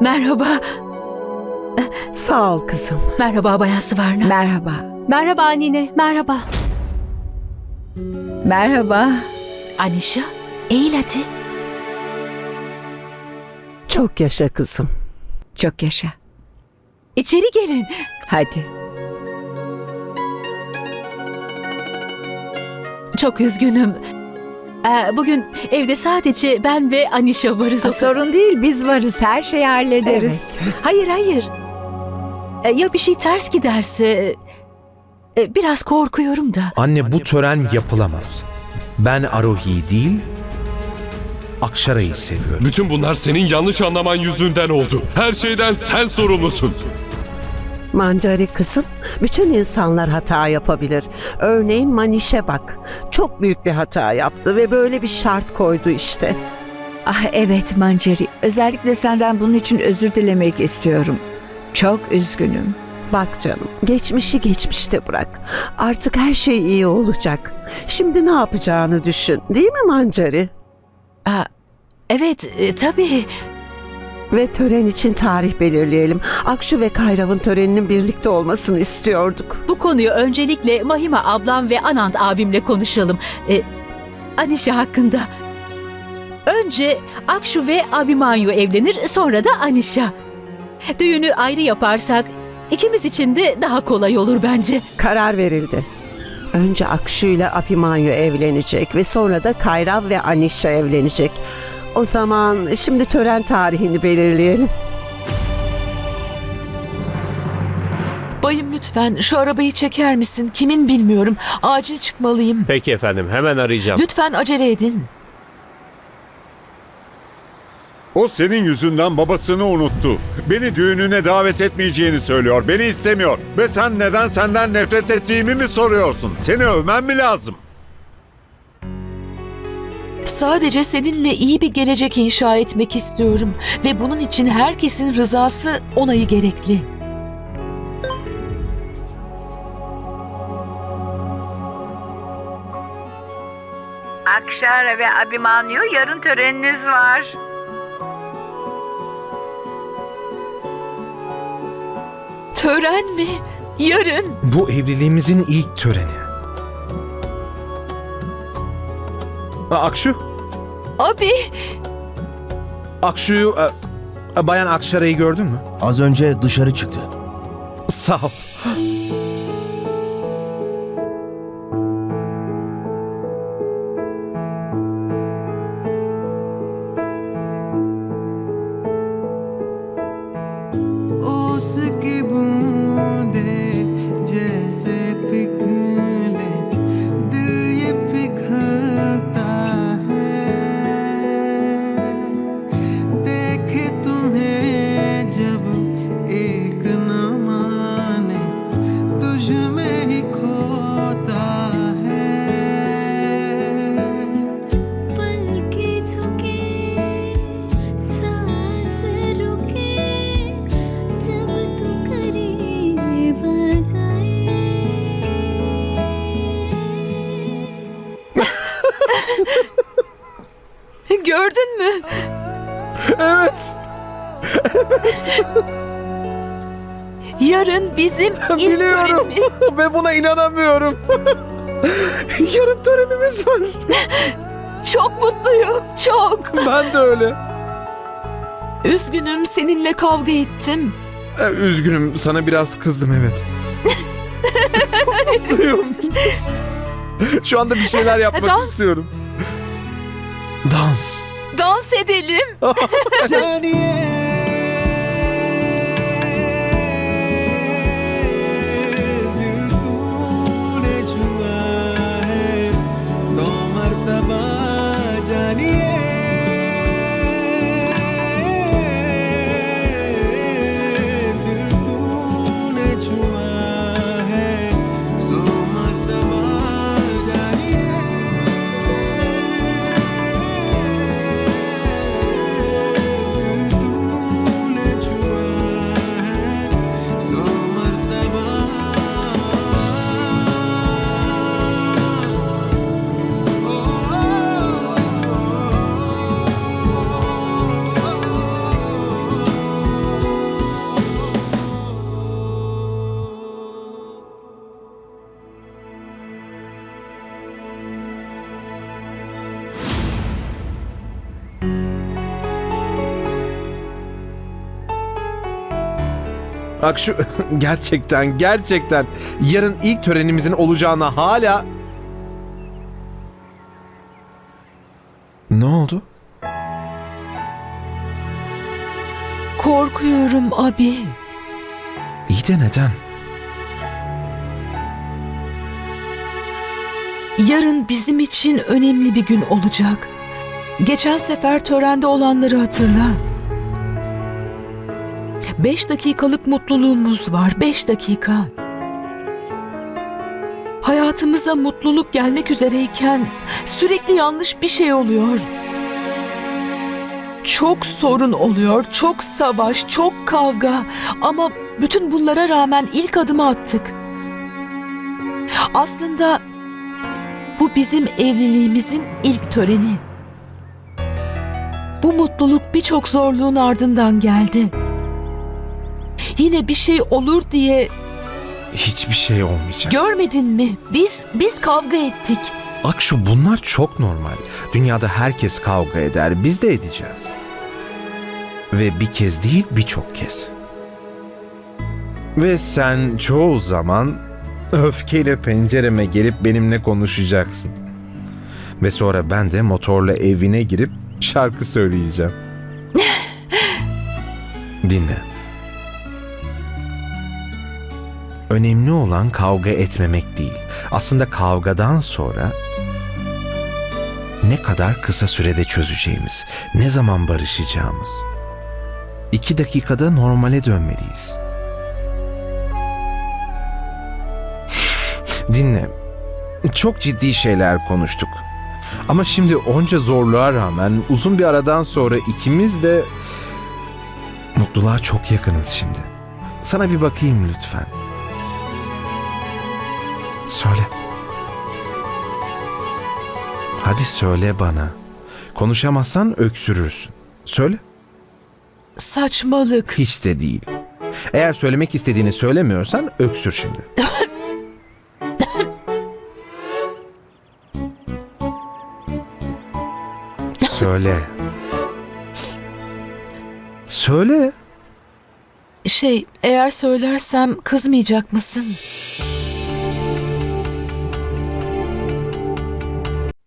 Merhaba. Sağ ol kızım. Merhaba Bayan Sıvarna. Merhaba. Merhaba Anine. Merhaba. Merhaba. Anişa. Eğil hadi. Çok yaşa kızım. Çok yaşa. İçeri gelin. Hadi. Çok üzgünüm. Ee, bugün evde sadece ben ve Anişa varız. Ha, sorun değil biz varız her şeyi hallederiz. Hayır hayır. Ee, ya bir şey ters giderse... e, Biraz korkuyorum da. Anne bu tören yapılamaz. Ben Arohi'yi değil, Akşara'yı seviyorum. Bütün bunlar senin yanlış anlaman yüzünden oldu. Her şeyden sen sorumlusun. Mancari kızım, bütün insanlar hata yapabilir. Örneğin Maniş'e bak. Çok büyük bir hata yaptı ve böyle bir şart koydu işte. Ah evet Manceri. Özellikle senden bunun için özür dilemek istiyorum. Çok üzgünüm. Bak canım, geçmişi geçmişte bırak. Artık her şey iyi olacak. Şimdi ne yapacağını düşün, değil mi Mancari? Aa, evet e, tabii. Ve tören için tarih belirleyelim. Akşu ve Kayrav'ın töreninin birlikte olmasını istiyorduk. Bu konuyu öncelikle Mahima ablam ve Anand abimle konuşalım. Ee, Anişa hakkında. Önce Akşu ve Abimanyu evlenir sonra da Anişa. Düğünü ayrı yaparsak ikimiz için de daha kolay olur bence. Karar verildi. Önce Akşu ile Apimanyu evlenecek ve sonra da Kayrav ve Anişa evlenecek. O zaman şimdi tören tarihini belirleyelim. Bayım lütfen şu arabayı çeker misin? Kimin bilmiyorum. Acil çıkmalıyım. Peki efendim hemen arayacağım. Lütfen acele edin. O senin yüzünden babasını unuttu. Beni düğününe davet etmeyeceğini söylüyor. Beni istemiyor. Ve sen neden senden nefret ettiğimi mi soruyorsun? Seni övmem mi lazım? Sadece seninle iyi bir gelecek inşa etmek istiyorum. Ve bunun için herkesin rızası, onayı gerekli. Akşara ve Abimanyu yarın töreniniz var. Tören mi? Yarın. Bu evliliğimizin ilk töreni. Akşu, Abi. Akşu'yu, e, e, Bayan Akşara'yı gördün mü? Az önce dışarı çıktı. Sağ ol. उसकी बूंदे जैसे पिघले Mü? Evet, Yarın bizim ilk biliyorum törenimiz. ve buna inanamıyorum. Yarın törenimiz var. Çok mutluyum. Çok. Ben de öyle. Üzgünüm seninle kavga ettim. E, Üzgünüm, sana biraz kızdım evet. Çok mutluyum. Şu anda bir şeyler yapmak Dans. istiyorum. Dans. Dans edelim. दिल Akşu gerçekten gerçekten yarın ilk törenimizin olacağına hala... Ne oldu? Korkuyorum abi. İyi de neden? Yarın bizim için önemli bir gün olacak. Geçen sefer törende olanları hatırla. Beş dakikalık mutluluğumuz var. Beş dakika. Hayatımıza mutluluk gelmek üzereyken sürekli yanlış bir şey oluyor. Çok sorun oluyor, çok savaş, çok kavga ama bütün bunlara rağmen ilk adımı attık. Aslında bu bizim evliliğimizin ilk töreni. Bu mutluluk birçok zorluğun ardından geldi. Yine bir şey olur diye Hiçbir şey olmayacak. görmedin mi? Biz biz kavga ettik. Akşu bunlar çok normal. Dünyada herkes kavga eder. Biz de edeceğiz. Ve bir kez değil birçok kez. Ve sen çoğu zaman öfkeyle pencereme gelip benimle konuşacaksın. Ve sonra ben de motorla evine girip şarkı söyleyeceğim. Dinle. Önemli olan kavga etmemek değil. Aslında kavgadan sonra ne kadar kısa sürede çözeceğimiz, ne zaman barışacağımız. İki dakikada normale dönmeliyiz. Dinle. Çok ciddi şeyler konuştuk. Ama şimdi onca zorluğa rağmen uzun bir aradan sonra ikimiz de mutluluğa çok yakınız şimdi. Sana bir bakayım lütfen. Söyle. Hadi söyle bana. Konuşamazsan öksürürsün. Söyle. Saçmalık. Hiç de değil. Eğer söylemek istediğini söylemiyorsan öksür şimdi. Söyle. Söyle. Şey, eğer söylersem kızmayacak mısın?